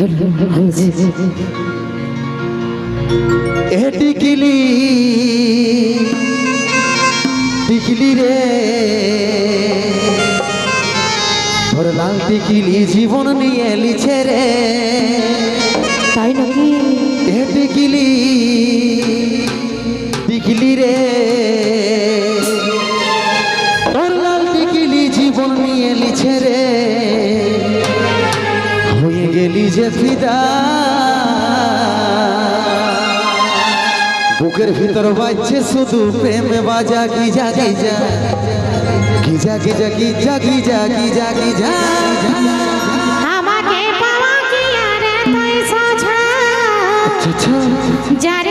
এ টিকিলি টিকিলি রে। তোর লাল টিকিলি জীবন নিয়ে লিছে রে। তাই নাকি? এ টিকিলি টিকিলি রে। যে ফিদা। বুকের ভিতর বাজছে শুধু প্রেম বাজা কি যা কি যা কি যা কি যা কি যা কি যা কি যা কি যা আমাকে পাওয়া কি আর তুই সোঝা যারে যা যারে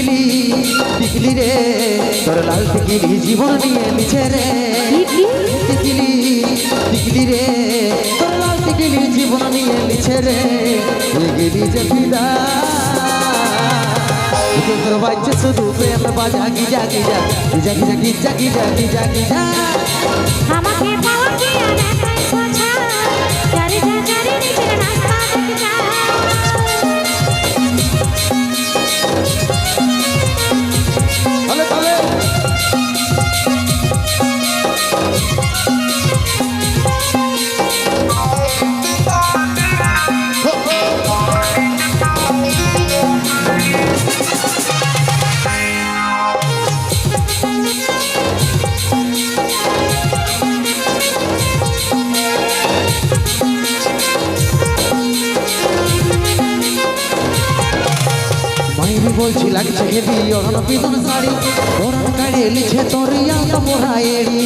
টিকিলি টিকিলি রে। তোর লাল টিকিলি জীবন নিয়ে লিছে রে। টিকিলি টিকিলি রে। তোর লাল টিকিলি জীবন নিয়ে লিছে রে। গেলি যে ফিদা। তোর বাজছে শুধু প্রেম বাজা গিজা গিজা। গিজা গিজা গিজা গিজা গিজা গিজা। আমাকে পাওয়া কি আর তুই সোঝা যারে যা যারে নিজের বলছি, লাগছে হেভি ওরণ পিতন শাড়ি ওরণ কাড়ে লিছে তরিয়া তোমরা এড়ি।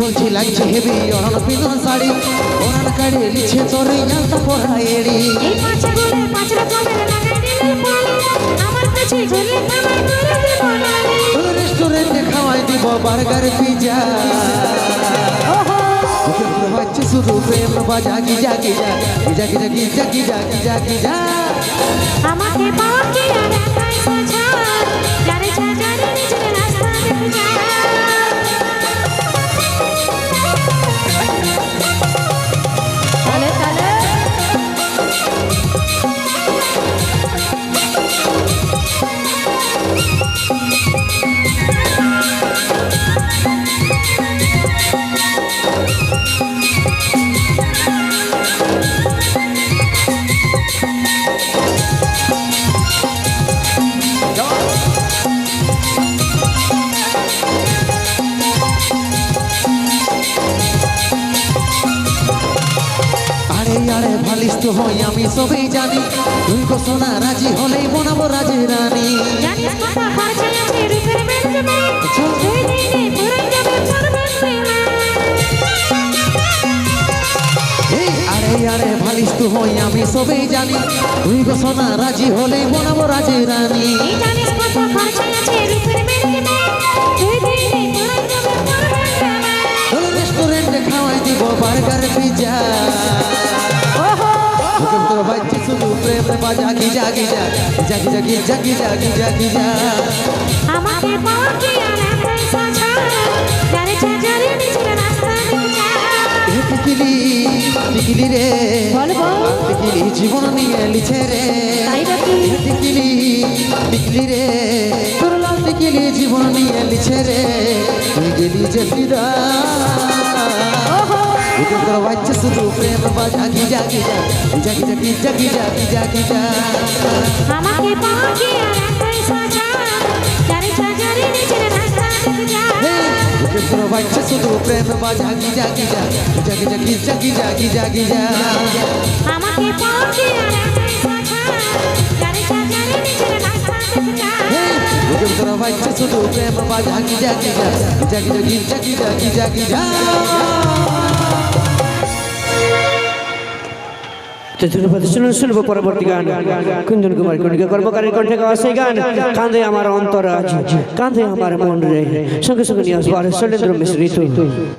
বলছি, লাগছে হেভি ওরণ পিতন শাড়ি ওরণ কাড়ে লিছে তরিয়া তোমরা এড়ি। রেস্টুরেন্টে খাওয়াই দিব বার্গার পিজা শুধু প্রেম বাজা গিজা গিজা গিজা গিজা গিজা গিজা গিজা গিজা আমাকে যা তালে অতিষ্ঠ হই আমি সবই জানি। তুই ঘোষণা রাজি হলেই বনাবো রাজি রানী। আরে আরে ভালিস তু হই আমি সবই জানি। তুই ঘোষণা রাজি হলেই বনাবো রাজি রানী। জানিস কত খরচা আছে রেস্টুরেন্টে খাওয়াই দিব বার্গার পিজা বাবা জাগি জাগি জাগি জাগি জাগি জাগি জাগি যা। আমাকে পাওয়া কি আর একটাই সাজা যারে চাচারে নিচে রাস্তা টিকিলি টিকিলি রে। টিকিলি জীবন নিয়ে লিছে রে। টিকিলি টিকিলি রে। টিকিলি জীবন নিয়ে লিছে রে। গেলি যে ফিদা বুকের তোর বাজছে শুধু প্রেম বাজা গিজা গিজা গিজা গিজা গিজা গিজা গিজা গিজা আমাকে পাওয়া কি আর একাই সোঝা যারে যা যারে নিজের রাস্তা দেখে যা বুকের বাজছে শুধু প্রেম বাজা গিজা গিজা গিজা গিজা গিজা গিজা গিজা গিজা আমাকে পাওয়া কি আর একাই বোঝা যারে সাজারে নিজের রাস্তা দেখতে চায় বুকের ভিতরে বাজছে শুধু প্রেম বাজা গিজা গিজা গিজা গিজা গিজা গিজা গিজা গিজা শুনব পরবর্তী গান। কুঞ্জন কুমার কণিকা কর্মকারী কণ্ঠে গাওয়া সেই গান। কাঁদে আমার অন্তর আজ কাঁদে আমার মন রে। সঙ্গে সঙ্গে নিয়ে আসব আর শৈলেন্দ্র মিশ্রিত।